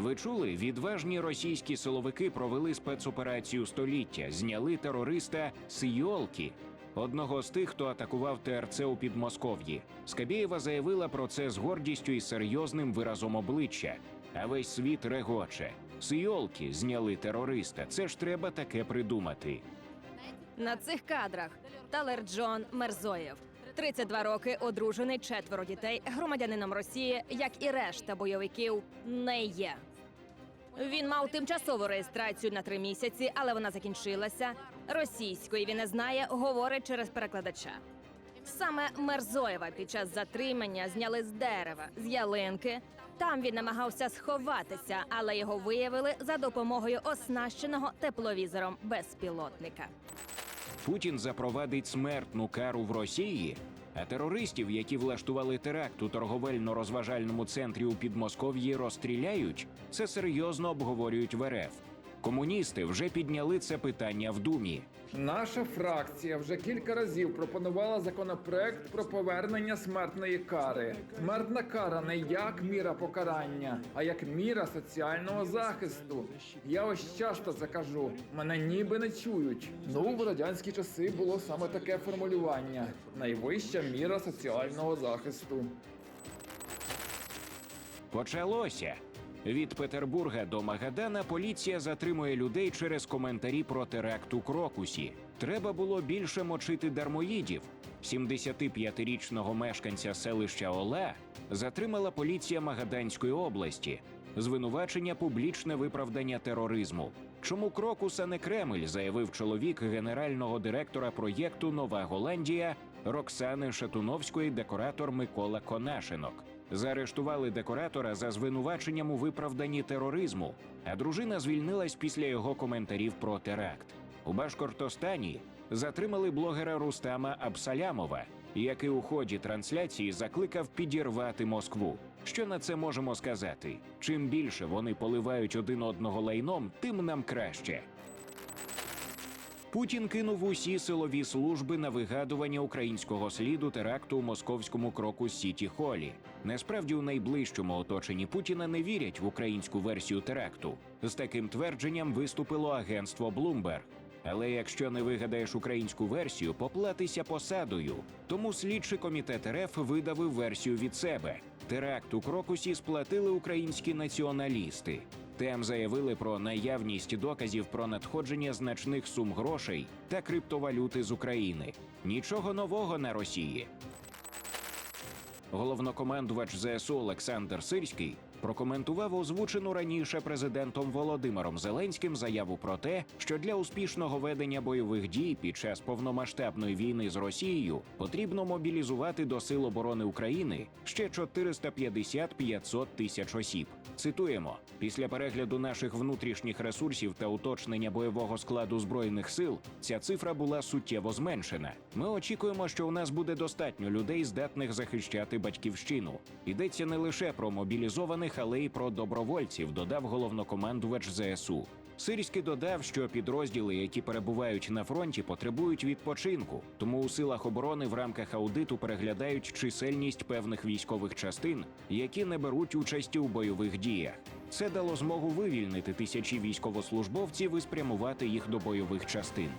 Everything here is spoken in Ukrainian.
Ви чули, відважні російські силовики провели спецоперацію століття, зняли терориста Сийолки, одного з тих, хто атакував ТРЦ у Підмосков'ї. Скабєєва заявила про це з гордістю і серйозним виразом обличчя. А весь світ регоче. Сийолки зняли терориста. Це ж треба таке придумати. На цих кадрах Талер Джон Мерзоєв. 32 роки, одружений, четверо дітей, громадянином Росії, як і решта бойовиків, не є. Він мав тимчасову реєстрацію на три місяці, але вона закінчилася. Російської він не знає, говорить через перекладача. Саме Мерзоєва під час затримання зняли з дерева, з ялинки. Там він намагався сховатися, але його виявили за допомогою оснащеного тепловізором безпілотника. Путін запровадить смертну кару в Росії, а терористів, які влаштували теракт у торговельно-розважальному центрі у Підмосков'ї, розстріляють. Це серйозно обговорюють в РФ. Комуністи вже підняли це питання в думі. Наша фракція вже кілька разів пропонувала законопроект про повернення смертної кари. Смертна кара не як міра покарання, а як міра соціального захисту. Я ось часто це кажу. Мене ніби не чують. Ну, в радянські часи було саме таке формулювання: найвища міра соціального захисту. Почалося. Від Петербурга до Магадана поліція затримує людей через коментарі про теракт у Крокусі. Треба було більше мочити дармоїдів. 75-річного мешканця селища Ола затримала поліція Магаданської області. Звинувачення публічне виправдання тероризму. Чому Крокус, а не Кремль, заявив чоловік генерального директора проєкту Нова Голландія Роксани Шатуновської, декоратор Микола Конашинок. Заарештували декоратора за звинуваченням у виправданні тероризму, а дружина звільнилась після його коментарів про теракт. У Башкортостані затримали блогера Рустама Абсалямова, який у ході трансляції закликав підірвати Москву. Що на це можемо сказати? Чим більше вони поливають один одного лайном, тим нам краще. Путін кинув усі силові служби на вигадування українського сліду теракту у московському кроку Сіті Холі. Насправді, у найближчому оточенні Путіна не вірять в українську версію теракту. З таким твердженням виступило агентство Bloomberg. Але якщо не вигадаєш українську версію, поплатися посадою. Тому слідчий комітет РФ видавив версію від себе. Теракт у Крокусі сплатили українські націоналісти. Тем заявили про наявність доказів про надходження значних сум грошей та криптовалюти з України. Нічого нового на Росії. Головнокомандувач ЗСУ Олександр Сирський прокоментував озвучену раніше президентом Володимиром Зеленським заяву про те, що для успішного ведення бойових дій під час повномасштабної війни з Росією потрібно мобілізувати до сил оборони України ще 450-500 тисяч осіб. Цитуємо: після перегляду наших внутрішніх ресурсів та уточнення бойового складу збройних сил ця цифра була суттєво зменшена. Ми очікуємо, що у нас буде достатньо людей, здатних захищати батьківщину. Йдеться не лише про мобілізованих, але й про добровольців. Додав головнокомандувач ЗСУ. Сирський додав, що підрозділи, які перебувають на фронті, потребують відпочинку, тому у силах оборони в рамках аудиту переглядають чисельність певних військових частин, які не беруть участі у бойових діях. Це дало змогу вивільнити тисячі військовослужбовців і спрямувати їх до бойових частин.